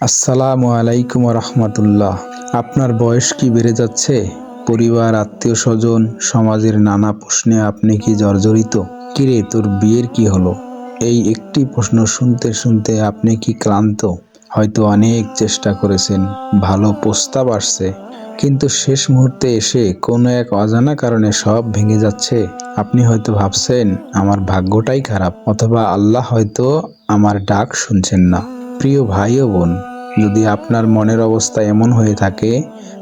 আসসালামু আলাইকুম রহমতুল্লাহ। আপনার বয়স কি বেড়ে যাচ্ছে? পরিবার, আত্মীয় স্বজন, সমাজের নানা প্রশ্নে আপনি কি জর্জরিত? কিরে, তোর বিয়ের কি হলো? এই একটি প্রশ্ন শুনতে শুনতে আপনি কি ক্লান্ত? হয়তো অনেক চেষ্টা করেছেন, ভালো প্রস্তাব আসছে। কিন্তু শেষ মুহূর্তে এসে কোনো এক অজানা কারণে সব ভেঙে যাচ্ছে। আপনি হয়তো ভাবছেন, আমার ভাগ্যটাই খারাপ, অথবা, আল্লাহ হয়তো আমার ডাক শুনছেন না। প্রিয় ভাই ও বোন যদি আপনার মনের অবস্থা এমন হয়ে থাকে,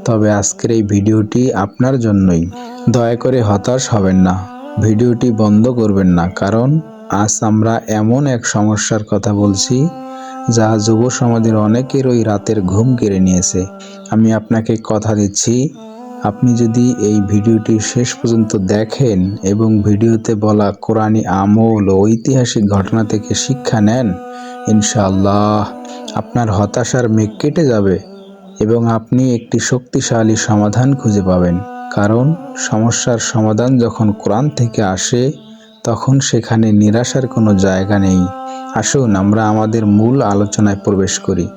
তবে আজকের এই ভিডিওটি আপনার জন্যই। দয়া করে হতাশ হবেন না। ভিডিওটি বন্ধ করবেন না, কারণ আজ আমরা এমন এক সমস্যার কথা বলছি, যা যুব সমাজের অনেকের ওই রাতের ঘুম কেড়ে নিয়েছে। আমি আপনাকে কথা দিচ্ছি, আপনি যদি এই ভিডিওটি শেষ পর্যন্ত দেখেন এবং ভিডিওতে বলা কোরআনী আমল ও ঐতিহাসিক ঘটনা থেকে শিক্ষা নেন ইনশাআল্লাহ আপনার হতাশার মেঘ কেটে যাবে এবং আপনি একটি শক্তিশালী সমাধান খুঁজে পাবেন। কারণ সমস্যার সমাধান যখন কোরআন থেকে আসে, তখন সেখানে নিরাশার কোনো জায়গা নেই। আসুন আমরা আমাদের মূল আলোচনায় প্রবেশ করি।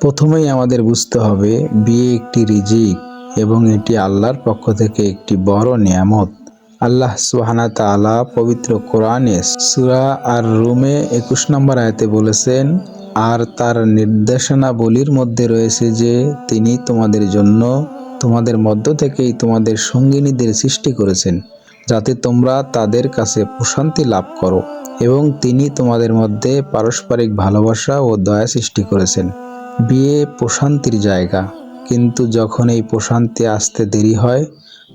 প্রথমেই আমাদের বুঝতে হবে, বিয়ে একটি রিজিক এবং এটি আল্লাহর পক্ষ থেকে একটি বড় নিয়ামত। আল্লাহ সুহানা তালা পবিত্র কোরআনে সুরা আর রুমে একুশ নম্বর আয়তে বলেছেন, আর তার নির্দেশনাবলীর মধ্যে রয়েছে যে, তিনি তোমাদের জন্য তোমাদের মধ্য থেকেই তোমাদের সঙ্গিনীদের সৃষ্টি করেছেন, যাতে তোমরা তাদের কাছে প্রশান্তি লাভ করো এবং তিনি তোমাদের মধ্যে পারস্পরিক ভালোবাসা ও দয়া সৃষ্টি করেছেন। বিয়ে প্রশান্তির জায়গা, কিন্তু যখন এই প্রশান্তি আসতে দেরি হয়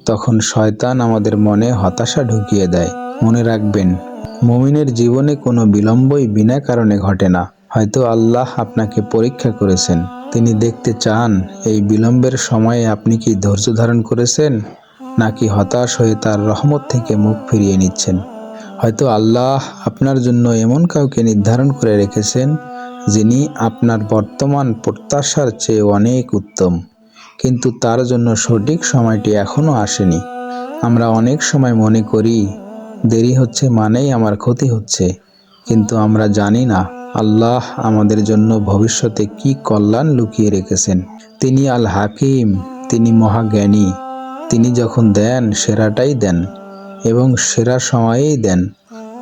তখন শয়তান আমাদের মনে হতাশা ঢুকিয়ে দেয়। মনে রাখবেন, মমিনের জীবনে কোনো বিলম্বই বিনা কারণে ঘটে না। হয়তো আল্লাহ আপনাকে পরীক্ষা করেছেন। তিনি দেখতে চান, এই বিলম্বের সময়ে আপনি কি ধৈর্য ধারণ করেছেন, নাকি হতাশ হয়ে তার রহমত থেকে মুখ ফিরিয়ে নিচ্ছেন? হয়তো আল্লাহ আপনার জন্য এমন কাউকে নির্ধারণ করে রেখেছেন, যিনি আপনার বর্তমান প্রত্যাশার চেয়ে অনেক উত্তম। কিন্তু তার জন্য সঠিক সময়টি এখনও আসেনি। আমরা অনেক সময় মনে করি, দেরি হচ্ছে মানেই আমার ক্ষতি হচ্ছে। কিন্তু আমরা জানি না, আল্লাহ আমাদের জন্য ভবিষ্যতে কি কল্যাণ লুকিয়ে রেখেছেন। তিনি আল হাকিম তিনি মহাজ্ঞানী। তিনি যখন দেন, সেরাটাই দেন এবং সেরা সময়েই দেন।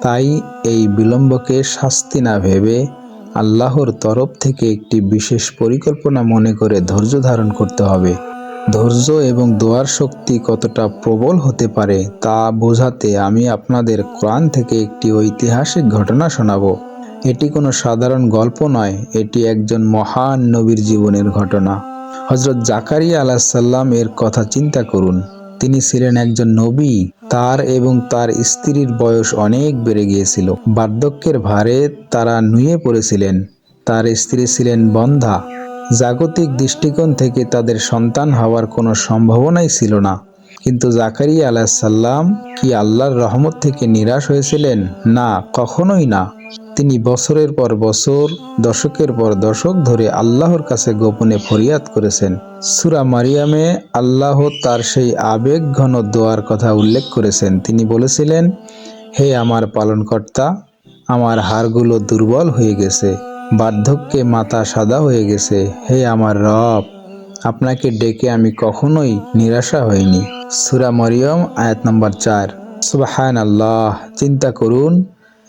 তাই এই বিলম্বকে শাস্তি না ভেবে আল্লাহর তরফ থেকে একটি বিশেষ পরিকল্পনা মনে করে ধৈর্য ধারণ করতে হবে। ধৈর্য এবং দোয়ার শক্তি কতটা প্রবল হতে পারে তা বোঝাতে আমি আপনাদের কোরআন থেকে একটি ঐতিহাসিক ঘটনা শোনাবো। এটি কোনো সাধারণ গল্প নয়, এটি একজন মহান নবীর জীবনের ঘটনা। হজরত জাকারিয়া আলাহিসাল্লাম এর কথা চিন্তা করুন। তিনি ছিলেন একজন নবী। তার এবং তার স্ত্রীর বয়স অনেক বেড়ে গিয়েছিল। বার্ধক্যের ভারে তারা নুয়ে পড়েছিলেন। তার স্ত্রী ছিলেন বন্ধা। জাগতিক দৃষ্টিকোণ থেকে তাদের সন্তান হওয়ার কোনো সম্ভাবনাই ছিল না। কিন্তু জাকারিয়া আলাহিসাল্লাম কি আল্লাহর রহমত থেকে নিরাশ হয়েছিলেন? না, কখনোই না। তিনি বছরের পর বছর, দশকের পর দশক ধরে আল্লাহর কাছে গোপনে ফরিয়াদ করেছেন। সুরা মারিয়ামে আল্লাহ তার সেই আবেগ ঘন দোয়ার কথা উল্লেখ করেছেন। তিনি বলেছিলেন, হে আমার পালনকর্তা, আমার হাড়গুলো দুর্বল হয়ে গেছে, বার্ধক্যে মাথা সাদা হয়ে গেছে। হে আমার রব, আপনাকে ডেকে আমি কখনোই নিরাশা হইনি। সুরা মরিয়ম, আয়াত নম্বর চার। সুবাহান আল্লাহ চিন্তা করুন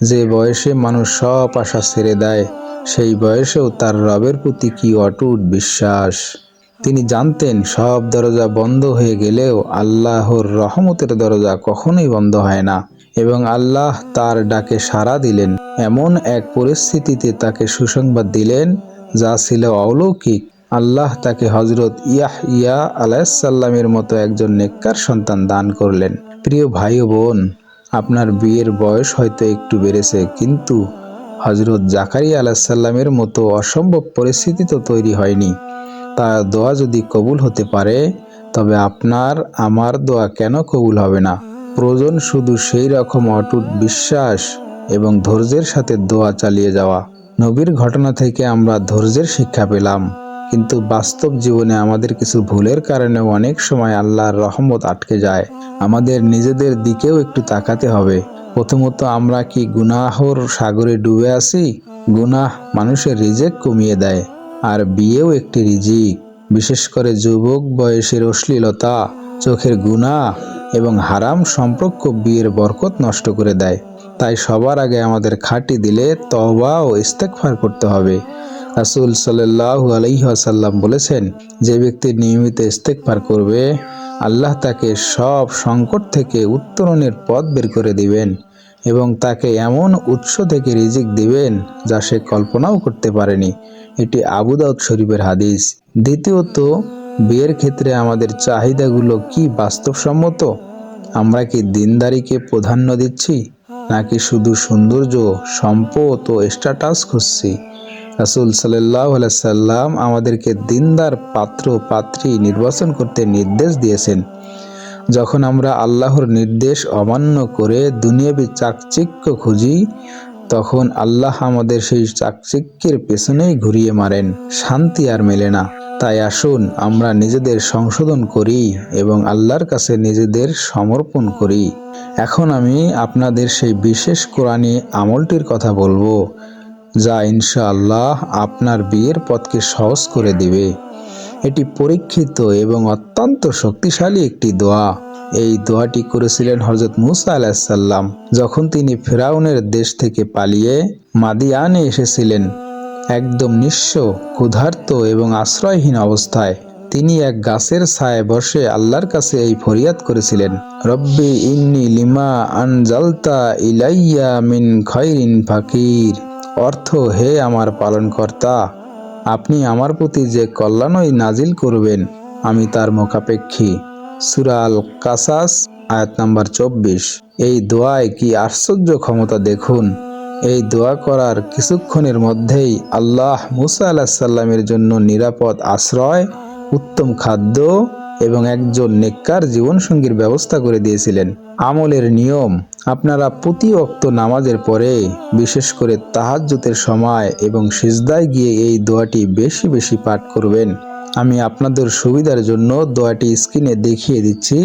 যে বয়সে মানুষ সব আশা ছেড়ে দেয়, সেই বয়সেও তার রবের প্রতি কি অটুট বিশ্বাস? তিনি জানতেন সব দরজা বন্ধ হয়ে গেলেও আল্লাহর রহমতের দরজা কখনোই বন্ধ হয় না এবং আল্লাহ তার ডাকে সাড়া দিলেন। এমন এক পরিস্থিতিতে তাকে সুসংবাদ দিলেন, যা ছিল অলৌকিক। আল্লাহ তাকে হজরত ইয়াহ ইয়া আলাইসাল্লামের মতো একজন নেককার সন্তান দান করলেন। প্রিয় ভাই বোন আপনার বিয়ের বয়স হয়তো একটু বেড়েছে, কিন্তু হজরত জাকারিয়া আলাহিসাল্লামের মতো অসম্ভব পরিস্থিতি তো তৈরি হয়নি। তার দোয়া যদি কবুল হতে পারে, তবে আপনার, আমার দোয়া কেন কবুল হবে না? প্রয়োজন শুধু সেই রকম অটুট বিশ্বাস এবং ধৈর্যের সাথে দোয়া চালিয়ে যাওয়া। নবীর ঘটনা থেকে আমরা ধৈর্যের শিক্ষা পেলাম। কিন্তু বাস্তব জীবনে আমাদের কিছু ভুলের কারণে অনেক সময় আল্লাহর রহমত আটকে যায়। আমাদের নিজেদের দিকেও একটু তাকাতে হবে। প্রথমত আমরা কি গুনাহর সাগরে ডুবে আছি? গুনাহ মানুষের রিজেক কমিয়ে দেয়, আর বিয়েও একটি রিজিক। বিশেষ করে যুবক বয়সের অশ্লীলতা, চোখের গুণা এবং হারাম সম্পর্ক বিয়ের বরকত নষ্ট করে দেয়। তাই সবার আগে আমাদের খাঁটি দিলে তওবা ও ইস্তেকফার করতে হবে। রাসূল সাল্লাল্লাহু আলাইহি ওয়াসাল্লাম বলেছেন, যে ব্যক্তি নিয়মিত ইস্তেকফার করবে, আল্লাহ তাকে সব সংকট থেকে উত্তরণের পথ বের করে দিবেন এবং তাকে এমন উৎস থেকে রিজিক দিবেন যা সে কল্পনাও করতে পারেনি। এটি আবু দাউদ শরীফের হাদিস। দ্বিতীয়ত, বিয়ের ক্ষেত্রে আমাদের চাহিদাগুলো কি বাস্তবসম্মত? আমরা কি দিনদারিকে প্রাধান্য দিচ্ছি, নাকি শুধু সৌন্দর্য, সম্পদ ও স্ট্যাটাস খুঁজছি? রাসুল সাল্লাম আমাদেরকে দিনদার পাত্র পাত্রী নির্বাচন করতে নির্দেশ দিয়েছেন। যখন আমরা আল্লাহর নির্দেশ অমান্য করে দুনিয়াবি চাকচিক্য খুঁজি, তখন আল্লাহ আমাদের সেই চাকচিক্যের পেছনেই ঘুরিয়ে মারেন, শান্তি আর মেলে না। তাই আসুন, আমরা নিজেদের সংশোধন করি এবং আল্লাহর কাছে নিজেদের সমর্পণ করি। এখন আমি আপনাদের সেই বিশেষ কোরআনী আমলটির কথা বলব। যা ইনশাআল্লাহ আপনার বিয়ের পথকে সহজ করে দিবে। এটি পরীক্ষিত এবং অত্যন্ত শক্তিশালী একটি দোয়া। এই দোয়াটি করেছিলেন হজরত মুসা আলাহিসাল্লাম যখন তিনি ফেরাউনের দেশ থেকে পালিয়ে মাদিয়ানে এসেছিলেন। একদম নিঃস্ব, ক্ষুধার্ত এবং আশ্রয়হীন অবস্থায় তিনি এক গাছের ছায় বসে আল্লাহর কাছে এই ফরিয়াদ করেছিলেন। রব্বি ইন্নি লিমা আনজালতা ইলাইয়া মিন খৈরিন ফাকির। অর্থ, হে আমার পালনকর্তা, আপনি আমার প্রতি যে কল্যাণই নাজিল করবেন, আমি তার মোকাপেক্ষী সুরাল কাসাস আয়াত নাম্বার চব্বিশ। এই দোয়ায় কি আশ্চর্য ক্ষমতা দেখুন। এই দোয়া করার কিছুক্ষণের মধ্যেই আল্লাহ মুসা আলাহ সাল্লামের জন্য নিরাপদ আশ্রয়, উত্তম খাদ্য এবং একজন নেককার জীবনসঙ্গীর ব্যবস্থা করে দিয়েছিলেন। আমলের নিয়ম আপনারা প্রতি অক্ত নামাজের পরে, বিশেষ করে তাহাজ্জুতের সময় এবং সিজদায় গিয়ে এই দোয়াটি বেশি বেশি পাঠ করবেন। আমি আপনাদের সুবিধার জন্য দোয়াটি স্ক্রিনে দেখিয়ে দিচ্ছি।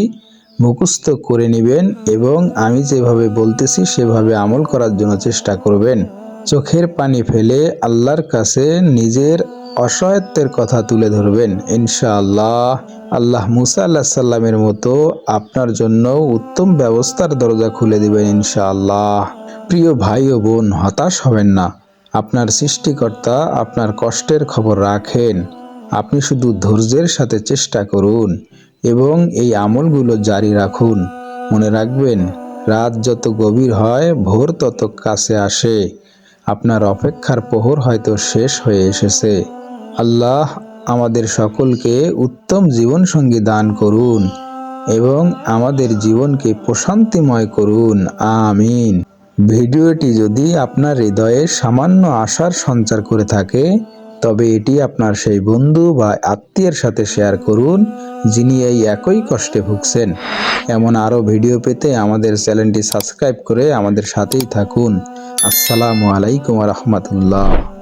মুখস্থ করে নেবেন এবং আমি যেভাবে বলতেছি, সেভাবে আমল করার জন্য চেষ্টা করবেন। চোখের পানি ফেলে আল্লাহর কাছে নিজের অসহায়ত্বের কথা তুলে ধরবেন। ইনশাআল্লাহ আল্লাহ মুসা আল্লাহ সাল্লামের মতো আপনার জন্য উত্তম ব্যবস্থার দরজা খুলে দিবেন ইনশাআল্লাহ। প্রিয় ভাই ও বোন, হতাশ হবেন না। আপনার সৃষ্টিকর্তা আপনার কষ্টের খবর রাখেন। আপনি শুধু ধৈর্যের সাথে চেষ্টা করুন এবং এই আমলগুলো জারি রাখুন। মনে রাখবেন, রাত যত গভীর হয়, ভোর তত কাছে আসে। আপনার অপেক্ষার প্রহর হয়তো শেষ হয়ে এসেছে। আল্লাহ আমাদের সকলকে উত্তম জীবনসঙ্গী দান করুন এবং আমাদের জীবনকে প্রশান্তিময় করুন। আমিন। ভিডিওটি যদি আপনার হৃদয়ে সামান্য আশার সঞ্চার করে থাকে, তবে এটি আপনার সেই বন্ধু বা আত্মীয়ের সাথে শেয়ার করুন, যিনি এই একই কষ্টে ভুগছেন। এমন আরও ভিডিও পেতে আমাদের চ্যানেলটি সাবস্ক্রাইব করে আমাদের সাথেই থাকুন। আসসালামু আলাইকুম রহমতুল্লাহ।